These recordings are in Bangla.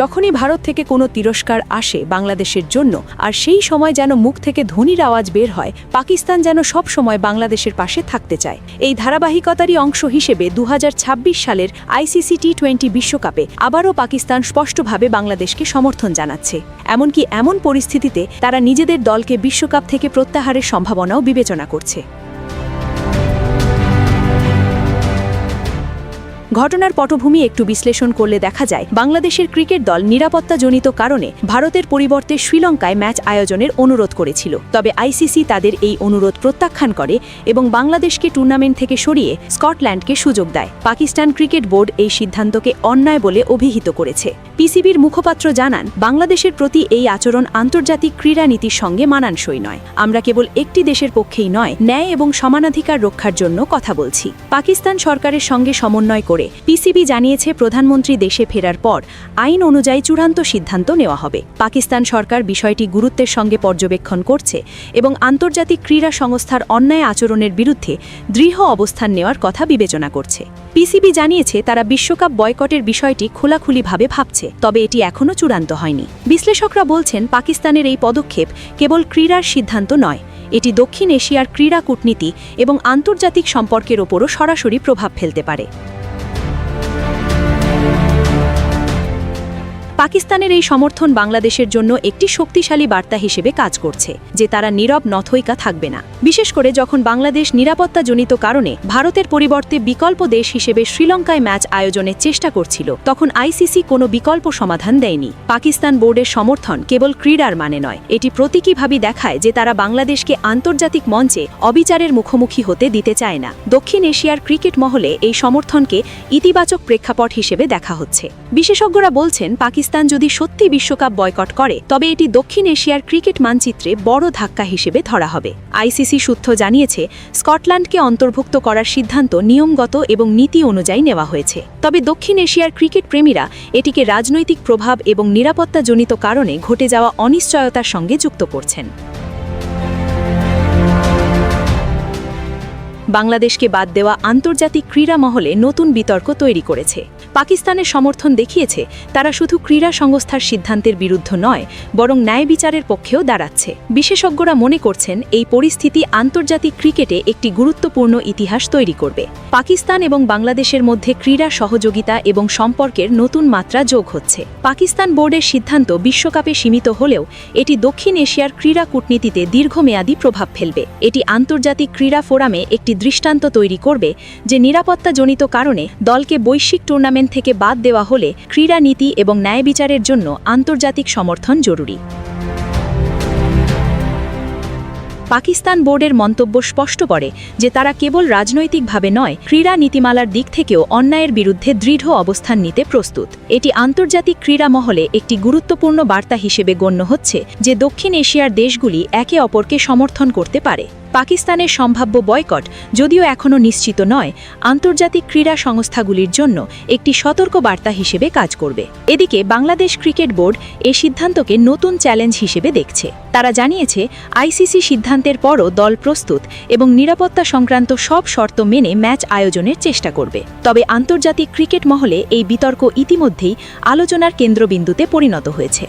যখনই ভারত থেকে কোনো তিরস্কার আসে বাংলাদেশের জন্য, আর সেই সময় যেন মুখ থেকে ধ্বনির আওয়াজ বের হয়, পাকিস্তান যেন সব সময় বাংলাদেশের পাশে থাকতে চায়। এই ধারাবাহিকতারই অংশ হিসেবে দু হাজার ছাব্বিশ সালের আইসিসি টি টোয়েন্টি বিশ্বকাপে আবারও পাকিস্তান স্পষ্টভাবে বাংলাদেশকে সমর্থন জানাচ্ছে। এমনকি এমন পরিস্থিতিতে তারা নিজেদের দলকে বিশ্বকাপ থেকে প্রত্যাহারের সম্ভাবনাও বিবেচনা করছে। ঘটনার পটভূমি একটু বিশ্লেষণ করলে দেখা যায়, বাংলাদেশের ক্রিকেট দল নিরাপত্তাজনিত কারণে ভারতের পরিবর্তে শ্রীলঙ্কায় ম্যাচ আয়োজনের অনুরোধ করেছিল। তবে আইসিসি তাদের এই অনুরোধ প্রত্যাখ্যান করে এবং বাংলাদেশকে টুর্নামেন্ট থেকে সরিয়ে স্কটল্যান্ডকে সুযোগ দেয়। পাকিস্তান ক্রিকেট বোর্ড এই সিদ্ধান্তকে অন্যায় বলে অভিহিত করেছে। পিসিবির মুখপাত্র জানান, বাংলাদেশের প্রতি এই আচরণ আন্তর্জাতিক ক্রীড়া নীতির সঙ্গে মানানসই নয়। আমরা কেবল একটি দেশের পক্ষেই নয়, ন্যায় এবং সমানাধিকার রক্ষার জন্য কথা বলছি। পাকিস্তান সরকারের সঙ্গে সমন্বয় করে পিসিবি জানিয়েছে প্রধানমন্ত্রী দেশে ফেরার পর আইন অনুযায়ী চূড়ান্ত সিদ্ধান্ত নেওয়া হবে। পাকিস্তান সরকার বিষয়টি গুরুত্বের সঙ্গে পর্যবেক্ষণ করছে এবং আন্তর্জাতিক ক্রীড়া সংস্থার অন্যায় আচরণের বিরুদ্ধে দৃঢ় অবস্থান নেওয়ার কথা বিবেচনা করছে। পিসিবি জানিয়েছে তারা বিশ্বকাপ বয়কটের বিষয়টি খোলাখুলিভাবে ভাবছে, তবে এটি এখনও চূড়ান্ত হয়নি। বিশ্লেষকরা বলছেন, পাকিস্তানের এই পদক্ষেপ কেবল ক্রীড়ার সিদ্ধান্ত নয়, এটি দক্ষিণ এশিয়ার ক্রীড়া কূটনীতি এবং আন্তর্জাতিক সম্পর্কের ওপরও সরাসরি প্রভাব ফেলতে পারে। Thank you. পাকিস্তানের এই সমর্থন বাংলাদেশের জন্য একটি শক্তিশালী বার্তা হিসেবে কাজ করছে, যে তারা নীরব নথইকা থাকবে না। বিশেষ করে যখন বাংলাদেশ নিরাপত্তাজনিত কারণে ভারতের পরিবর্তে বিকল্প দেশ হিসেবে শ্রীলঙ্কায় ম্যাচ আয়োজনের চেষ্টা করছিল, তখন আইসিসি কোনো বিকল্প সমাধান দেয়নি। পাকিস্তান বোর্ডের সমর্থন কেবল ক্রীড়ার মানে নয়, এটি প্রতীকীভাবে দেখায় যে তারা বাংলাদেশকে আন্তর্জাতিক মঞ্চে অবিচারের মুখোমুখি হতে দিতে চায় না। দক্ষিণ এশিয়ার ক্রিকেট মহলে এই সমর্থনকে ইতিবাচক প্রেক্ষাপট হিসেবে দেখা হচ্ছে। বিশেষজ্ঞরা বলছেন, পাকিস্তান যদি সত্যি বিশ্বকাপ বয়কট করে, তবে এটি দক্ষিণ এশিয়ার ক্রিকেট মানচিত্রে বড় ধাক্কা হিসেবে ধরা হবে। আইসিসি সূত্র জানিয়েছে, স্কটল্যান্ডকে অন্তর্ভুক্ত করার সিদ্ধান্ত নিয়মগত এবং নীতি অনুযায়ী নেওয়া হয়েছে। তবে দক্ষিণ এশিয়ার ক্রিকেট প্রেমীরা এটিকে রাজনৈতিক প্রভাব এবং নিরাপত্তাজনিত কারণে ঘটে যাওয়া অনিশ্চয়তার সঙ্গে যুক্ত করছেন। বাংলাদেশকে বাদ দেওয়া আন্তর্জাতিক ক্রীড়া মহলে নতুন বিতর্ক তৈরি করেছে। পাকিস্তানের সমর্থন দেখিয়েছে, তারা শুধু ক্রীড়া সংস্থার সিদ্ধান্তের বিরুদ্ধ নয়, বরং ন্যায় বিচারের পক্ষেও দাঁড়াচ্ছে। বিশেষজ্ঞরা মনে করছেন, এই পরিস্থিতি আন্তর্জাতিক ক্রিকেটে একটি গুরুত্বপূর্ণ ইতিহাস তৈরি করবে। পাকিস্তান এবং বাংলাদেশের মধ্যে ক্রীড়া সহযোগিতা এবং সম্পর্কের নতুন মাত্রা যোগ হচ্ছে। পাকিস্তান বোর্ডের সিদ্ধান্ত বিশ্বকাপে সীমিত হলেও, এটি দক্ষিণ এশিয়ার ক্রীড়া কূটনীতিতে দীর্ঘমেয়াদী প্রভাব ফেলবে। এটি আন্তর্জাতিক ক্রীড়া ফোরামে একটি দৃষ্টান্ত তৈরি করবে যে নিরাপত্তাজনিত কারণে দলকে বৈশ্বিক টুর্নামেন্ট থেকে বাদ দেওয়া হলে ক্রীড়া নীতি এবং ন্যায় বিচারের জন্য আন্তর্জাতিক সমর্থন জরুরি। পাকিস্তান বোর্ডের মন্তব্য স্পষ্ট করে যে তারা কেবল রাজনৈতিকভাবে নয়, ক্রীড়া নীতিমালার দিক থেকেও অন্যায়ের বিরুদ্ধে দৃঢ় অবস্থান নিতে প্রস্তুত। এটি আন্তর্জাতিক ক্রীড়া মহলে একটি গুরুত্বপূর্ণ বার্তা হিসেবে গণ্য হচ্ছে যে দক্ষিণ এশিয়ার দেশগুলি একে অপরকে সমর্থন করতে পারে। পাকিস্তানের সম্ভাব্য বয়কট যদিও এখনও নিশ্চিত নয়, আন্তর্জাতিক ক্রীড়া সংস্থাগুলির জন্য একটি সতর্ক বার্তা হিসেবে কাজ করবে। এদিকে বাংলাদেশ ক্রিকেট বোর্ড এ সিদ্ধান্তকে নতুন চ্যালেঞ্জ হিসেবে দেখছে। তারা জানিয়েছে, আইসিসি সিদ্ধান্তের পরও দল প্রস্তুত এবং নিরাপত্তা সংক্রান্ত সব শর্ত মেনে ম্যাচ আয়োজনের চেষ্টা করবে। তবে আন্তর্জাতিক ক্রিকেট মহলে এই বিতর্ক ইতিমধ্যেই আলোচনার কেন্দ্রবিন্দুতে পরিণত হয়েছে।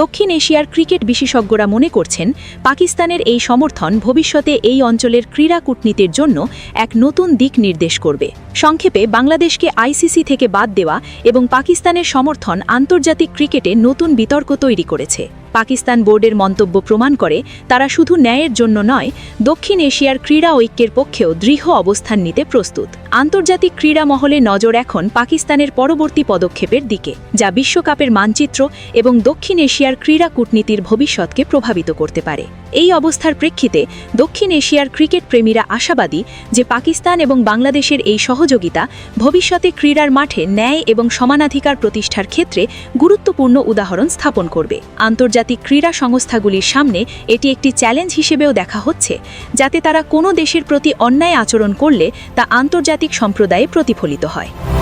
দক্ষিণ এশিয়ার ক্রিকেট বিশেষজ্ঞরা মনে করছেন, পাকিস্তানের এই সমর্থন ভবিষ্যতে এই অঞ্চলের ক্রীড়া কূটনীতির জন্য এক নতুন দিক নির্দেশ করবে। সংক্ষেপে, বাংলাদেশকে আইসিসি থেকে বাদ দেওয়া এবং পাকিস্তানের সমর্থন আন্তর্জাতিক ক্রিকেটে নতুন বিতর্ক তৈরি করেছে। পাকিস্তান বোর্ডের মন্তব্য প্রমাণ করে, তারা শুধু ন্যায়ের জন্য নয়, দক্ষিণ এশিয়ার ক্রীড়া ঐক্যের পক্ষেও দৃঢ় অবস্থান নিতে প্রস্তুত। আন্তর্জাতিক ক্রীড়া মহলে নজর এখন পাকিস্তানের পরবর্তী পদক্ষেপের দিকে, যা বিশ্বকাপের মানচিত্র এবং দক্ষিণ এশিয়ার ক্রীড়া কূটনীতির ভবিষ্যৎকে প্রভাবিত করতে পারে। এই অবস্থার প্রেক্ষিতে দক্ষিণ এশিয়ার ক্রিকেট প্রেমীরা আশাবাদী যে পাকিস্তান এবং বাংলাদেশের এই সহযোগিতা ভবিষ্যতে ক্রীড়ার মাঠে ন্যায় এবং সমানাধিকার প্রতিষ্ঠার ক্ষেত্রে গুরুত্বপূর্ণ উদাহরণ স্থাপন করবে। আন্তর্জাতিক ক্রীড়া সংস্থাগুলির সামনে এটি একটি চ্যালেঞ্জ হিসেবেও দেখা হচ্ছে, যাতে তারা কোনো দেশের প্রতি অন্যায় আচরণ করলে তা আন্তর্জাতিক সম্প্রদায়ে প্রতিফলিত হয়।